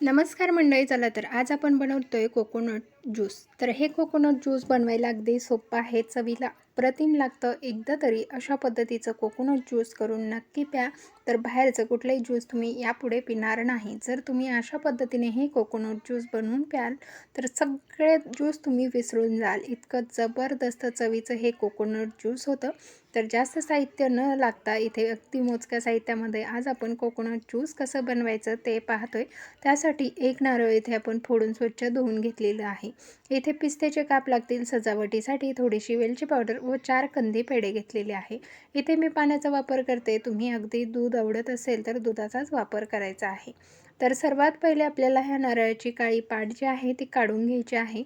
नमस्कार मंडळी चला तर आज आपण बनवतोय कोकोनट ज्यूस तर हे कोकोनट ज्यूस बनवायला अगदी सोपं आहे चवीला. अप्रतिम लागतं. एकदा तरी अशा पद्धतीचं कोकोनट ज्यूस करून नक्की प्या. तर बाहेरचं कुठलंही ज्यूस तुम्ही यापुढे पिणार नाही. जर तुम्ही अशा पद्धतीने हे कोकोनट ज्यूस बनवून प्याल तर सगळे ज्यूस तुम्ही विसरून जाल. इतकं जबरदस्त चवीचं हे कोकोनट ज्यूस होतं. तर जास्त साहित्य न लागता इथे अगदी मोजक्या साहित्यामध्ये आज आपण कोकोनट ज्यूस कसं बनवायचं ते पाहतोय. त्यासाठी एक नारळ इथे आपण फोडून स्वच्छ धुवून घेतलेलं आहे. इथे पिस्त्याचे काप लागतील. सजावटीसाठी थोडीशी वेलची पावडर व चार कंदी पेढे घेतलेले आहे. इथे मी पाण्याचा वापर करते. तुम्ही अगदी दूध आवडत असेल तर दुधाचाच वापर करायचा आहे. तर सर्वात पहिले आपल्याला ह्या नारळाची काळी पाट जी आहे ती काढून घ्यायची आहे.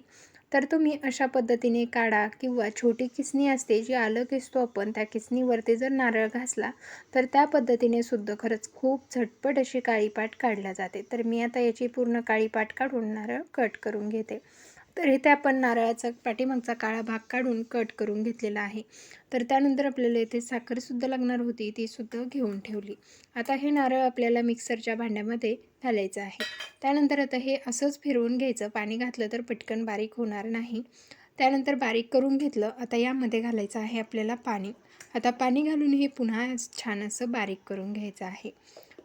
तर तुम्ही अशा पद्धतीने काढा किंवा छोटी किसणी असते जी आलं किसतो आपण त्या किसणीवरती जर नारळ घासला तर त्या पद्धतीने सुद्धा खरंच खूप झटपट अशी काळी पाट काढल्या जाते. तर मी आता याची पूर्ण काळी पाट काढून नारळ कट करून घेते. तर इथे आपण नारळाचा पाठीमागचा काळा भाग काढून कट करून घेतलेला आहे. तर त्यानंतर आपल्याला इथे साखरसुद्धा लागणार होती तीसुद्धा घेऊन ठेवली. आता हे नारळ आपल्याला मिक्सरच्या भांड्यामध्ये घालायचं आहे. त्यानंतर आता हे असंच फिरवून घ्यायचं. पाणी घातलं तर पटकन बारीक होणार नाही. त्यानंतर बारीक करून घेतलं. आता यामध्ये घालायचं आहे आपल्याला पाणी. आता पाणी घालून हे पुन्हा छान असं बारीक करून घ्यायचं आहे.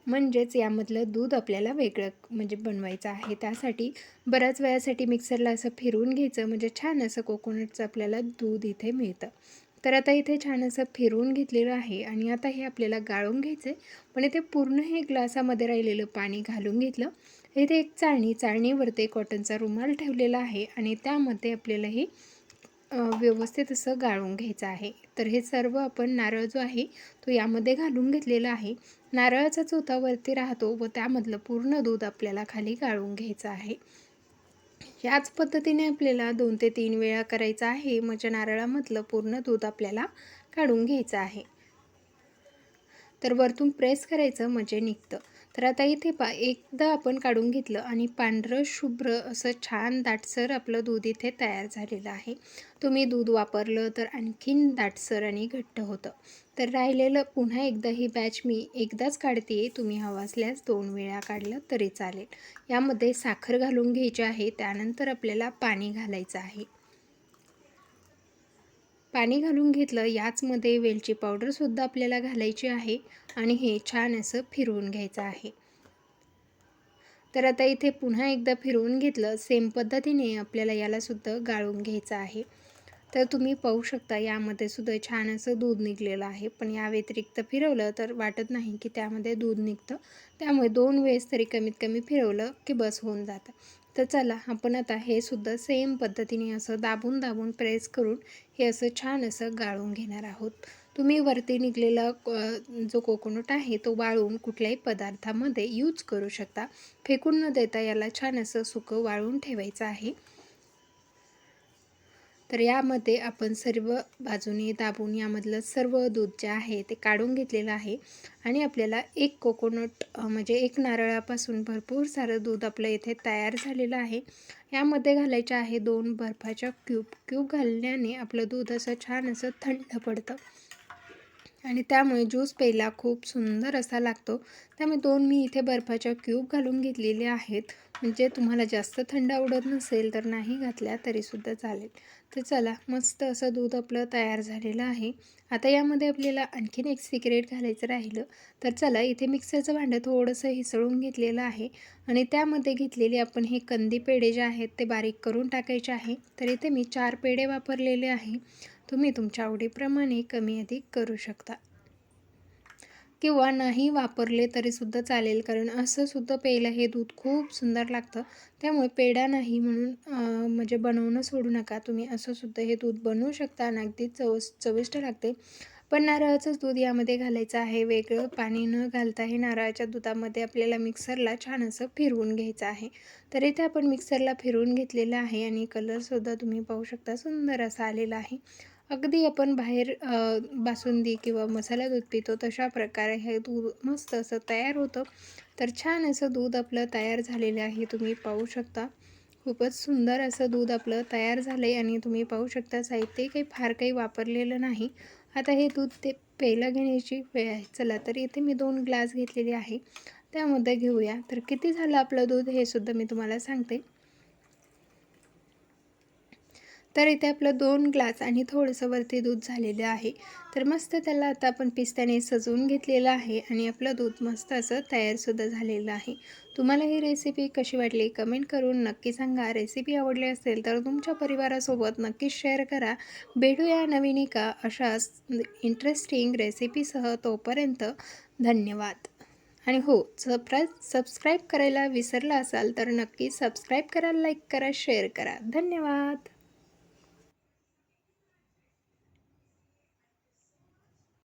म्हणजेच यामधलं दूध आपल्याला वेगळं म्हणजे बनवायचं आहे. त्यासाठी बऱ्याच वेळासाठी मिक्सरला असं फिरवून घ्यायचं. म्हणजे छान असं कोकोनटचं आपल्याला दूध इथे मिळतं. तर आता इथे छान असं फिरवून घेतलेलं आहे. आणि आता हे आपल्याला गाळून घ्यायचं आहे पण इथे पूर्ण हे ग्लासामध्ये राहिलेलं पाणी घालून घेतलं. इथे एक चाळणी चाळणीवरती कॉटनचा रुमाल ठेवलेला आहे. आणि त्यामध्ये आपल्याला हे व्यवस्थित असं गाळून घ्यायचं आहे. तर हे सर्व आपण नारळ जो आहे तो यामध्ये घालून घेतलेला आहे. नारळाचा चोथा वरती राहतो व त्यामधलं पूर्ण दूध आपल्याला खाली गाळून घ्यायचं आहे. याच पद्धतीने आपल्याला दोन ते तीन वेळा करायचं आहे. म्हणजे नारळामधलं पूर्ण दूध आपल्याला काढून घ्यायचं आहे. तर वरतून प्रेस करायचं म्हणजे निघतं. तर आता इथे पा एकदा आपण काढून घेतलं आणि पांढरं शुभ्र असं छान दाटसर आपलं दूध इथे तयार झालेलं आहे. तुम्ही दूध वापरलं तर आणखीन दाटसर आणि घट्ट होतं. तर राहिलेलं पुन्हा एकदा ही बॅच मी एकदाच काढते. तुम्ही हवा असल्यास दोन वेळा काढलं तरी चालेल. यामध्ये साखर घालून घ्यायची आहे त्यानंतर आपल्याला पाणी घालायचं आहे. पाणी घालून घेतलं याचमध्ये वेलची पावडरसुद्धा आपल्याला घालायची आहे आणि हे छान असं फिरवून घ्यायचं आहे. तर आता इथे पुन्हा एकदा फिरवून घेतलं सेम पद्धतीने आपल्याला यालासुद्धा गाळून घ्यायचं आहे. तर तुम्ही पाहू शकता यामध्ये सुद्धा छान असं दूध निघलेलं आहे. पण या व्यतिरिक्त फिरवलं तर वाटत नाही की त्यामध्ये दूध निघतं. त्यामुळे दोन वेळेस तरी कमीत कमी फिरवलं की बस होऊन जातं. तर चला आपण आता हे सुद्धा सेम पद्धतीने असं दाबून दाबून प्रेस करून हे असं छान असं गाळून घेणार आहोत. तुम्ही वरती निघलेला जो कोकोनट आहे तो वाळून कुठल्याही पदार्थामध्ये यूज करू शकता. फेकून न देता याला छान असं सुकं वाळून ठेवायचं आहे. तर यामध्ये आपण सर्व बाजूने दाबून यामधलं सर्व दूध जे आहे ते काढून घेतलेलं आहे. आणि आपल्याला एक कोकोनट म्हणजे एक नारळापासून भरपूर सारं दूध आपलं इथे तयार झालेलं आहे. यामध्ये घालायचे आहे दोन बर्फाच्या क्यूब क्यूब घालण्याने आपलं दूध असं छान असं थंड पडतं. आणि त्यामुळे ज्यूस प्यायला खूप सुंदर असा लागतो. त्यामुळे दोन मी इथे बर्फाच्या क्यूब घालून घेतलेले आहेत. म्हणजे तुम्हाला जास्त थंड आवडत नसेल तर नाही घातल्या तरीसुद्धा चालेल. तर चला मस्त असं दूध आपलं तयार झालेलं आहे. आता यामध्ये आपल्याला आणखीन एक सिक्रेट घालायचं राहिलं. तर चला इथे मिक्सरचं भांडं थोडंसं हिसळून घेतलेलं आहे. आणि त्यामध्ये घेतलेले आपण हे कंदी पेढे जे आहेत ते बारीक करून टाकायचे आहे. तर इथे मी चार पेढे वापरलेले आहे. तुम्ही तुमच्या आवडीप्रमाणे कमी अधिक करू शकता. किंवा नाही वापरले तरीसुद्धा चालेल. कारण असं सुद्धा प्यायला हे दूध खूप सुंदर लागतं. त्यामुळे पेढा नाही म्हणून म्हणजे बनवणं सोडू नका. तुम्ही असंसुद्धा हे दूध बनवू शकता. आणि अगदी चव चविष्ट लागते. पण नारळाचंच दूध यामध्ये घालायचं आहे. वेगळं पाणी न घालता हे नारळाच्या दुधामध्ये आपल्याला मिक्सरला छान असं फिरवून घ्यायचं आहे. तर इथे आपण मिक्सरला फिरवून घेतलेलं आहे. आणि कलरसुद्धा तुम्ही पाहू शकता. सुंदर असा आलेला आहे. अगदी आपण बाहेर बासुंदी किंवा मसाला दूध पितो तशा प्रकारे हे दूध मस्त असं तयार होतं. तर छान असं दूध आपलं तयार झालेलं आहे तुम्ही पाहू शकता. खूपच सुंदर असं दूध आपलं तयार झालं आहे आणि तुम्ही पाहू शकता साहित्य काही फार काही वापरलेलं नाही. आता हे दूध ते प्यायला घेण्याची वेळ आहे. चला तर इथे मी दोन ग्लास घेतलेले आहे. त्यामध्ये घेऊया. तर किती झालं आपलं दूध हे सुद्धा मी तुम्हाला सांगते. तर इथे आपलं दोन ग्लास आणि थोडंसं वरती दूध झालेलं आहे. तर मस्त त्याला आता आपण पिस्त्याने सजवून घेतलेलं आहे आणि आपलं दूध मस्त असं तयारसुद्धा झालेलं आहे. तुम्हाला ही रेसिपी कशी वाटली कमेंट करून नक्की सांगा. रेसिपी आवडली असेल तर तुमच्या परिवारासोबत नक्कीच शेअर करा. भेटूया नवीन एका अशाच इंटरेस्टिंग रेसिपीसह तोपर्यंत धन्यवाद. आणि हो सबस्क्राईब सबस्क्राईब करायला विसरला असाल तर नक्की सबस्क्राईब करा लाईक करा शेअर करा. धन्यवाद.